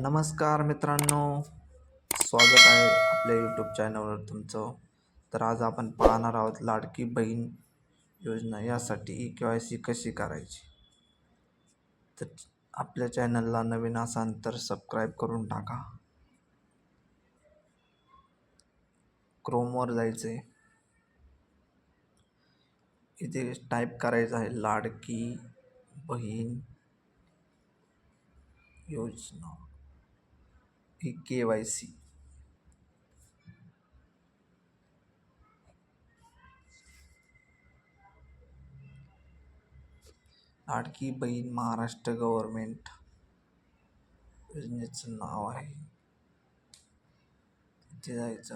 नमस्कार मित्रांनो. स्वागत आहे आपल्या यूट्यूब चॅनलवर तुमचं. तर आज आपण पाहणार आहोत लाडकी बहीण योजना यासाठी ई के वाय सी कशी करायची? तर आपल्या चॅनलला नवीन असाल तर सबस्क्राईब करून टाका. क्रोमवर जायचं आहे इथे टाईप करायचं आहे लाडकी बहीण योजना. ही के वाय सी. लाडकी बहीण महाराष्ट्र गव्हर्मेंट योजनेचं नाव आहे. तिथे जायचं.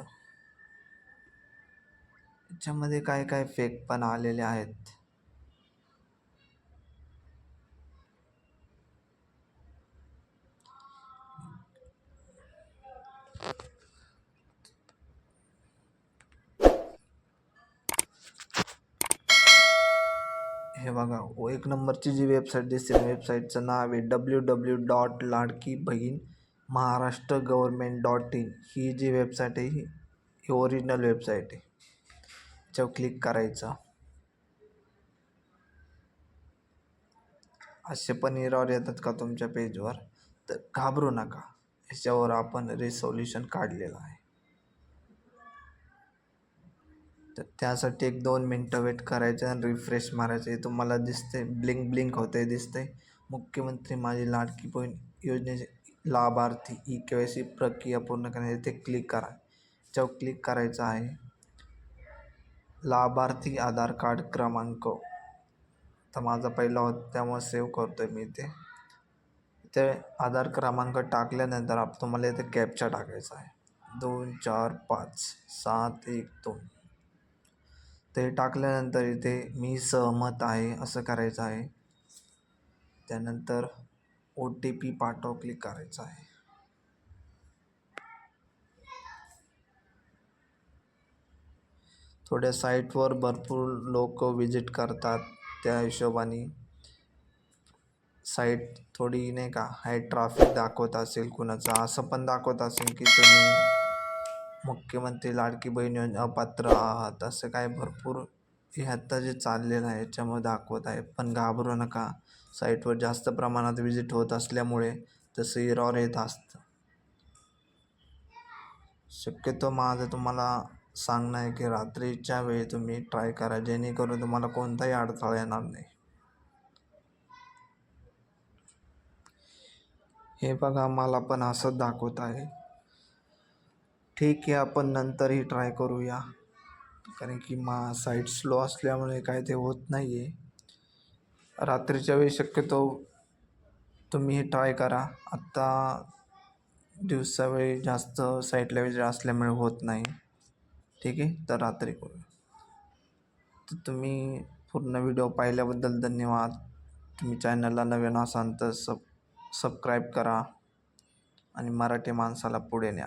याच्यामध्ये काय काय फेक पण आलेले आहेत? हे बघा एक नंबरची जी वेबसाईट दिसते वेबसाईटचं नाव आहे W W dot Ladki Bahin Maharashtra government dot in ही जी वेबसाईट आहे ही ही ओरिजिनल वेबसाईट आहे. याच्यावर क्लिक करायचं. असे पण इरावर येतात का तुमच्या पेजवर तर घाबरू नका. याच्यावर आपण रिसोल्युशन काढलेलं आहे. तर त्यासाठी एक दोन मिनटं वेट करायचं आणि रिफ्रेश मारायचं. हे तुम्हाला दिसते ब्लिंक ब्लिंक होते दिसते मुख्यमंत्री माझी लाडकी बहीण योजनेचे लाभार्थी ई के वाय सी प्रक्रिया पूर्ण करण्यासाठी ते क्लिक करा. याच्यावर क्लिक करायचं आहे. लाभार्थी आधार कार्ड क्रमांक. तर माझा पहिला होता त्यामुळे सेव्ह करतो आहे मी ते ते आधार क्रमांक टाकल्यानंतर आप तुम्हाला इथे कॅपचा टाकायचा आहे. दोन चार पाच सात एक दोन. ते टाकल्यानंतर इथे मी सहमत आहे असं करायचं आहे. त्यानंतर ओ टी पी पाठव क्लिक करायचं आहे. थोड्या साईटवर भरपूर लोक विजिट करतात त्या हिशोबाने. साईट थोडी नाही का हाय ट्राफिक दाखवत असेल कुणाचं असं पण दाखवत असेल की तुम्ही मुख्यमंत्री लाडकी बहीण योजना अपात्र आहात असं काय भरपूर हे आत्ता जे चाललेलं आहे याच्यामध्ये दाखवत आहे. पण घाबरू नका साईटवर जास्त प्रमाणात विजिट होत असल्यामुळे तसं इरॉर येत असतं. शक्यतो माझं तुम्हाला सांगणं आहे की रात्रीच्या वेळी तुम्ही ट्राय करा जेणेकरून तुम्हाला कोणताही अडथळा येणार नाही. हे बघा मला पण असंच दाखवत आहे. ठीक आहे आपण नंतरही ट्राय करूया. कारण की मा साईट स्लो असल्यामुळे काय ते होत नाही आहे रात्रीच्या वेळी शक्यतो तुम्ही हे ट्राय करा. आत्ता दिवसा वेळी जास्त साईटला वेळ असल्यामुळे होत नाही. ठीक आहे तर रात्री करू तर तुम्ही पूर्ण व्हिडिओ पाहिल्याबद्दल धन्यवाद. तुम्ही चॅनलला नवीन असाल तर सब सबस्क्राईब करा. आणि मराठी माणसाला पुढे न्या.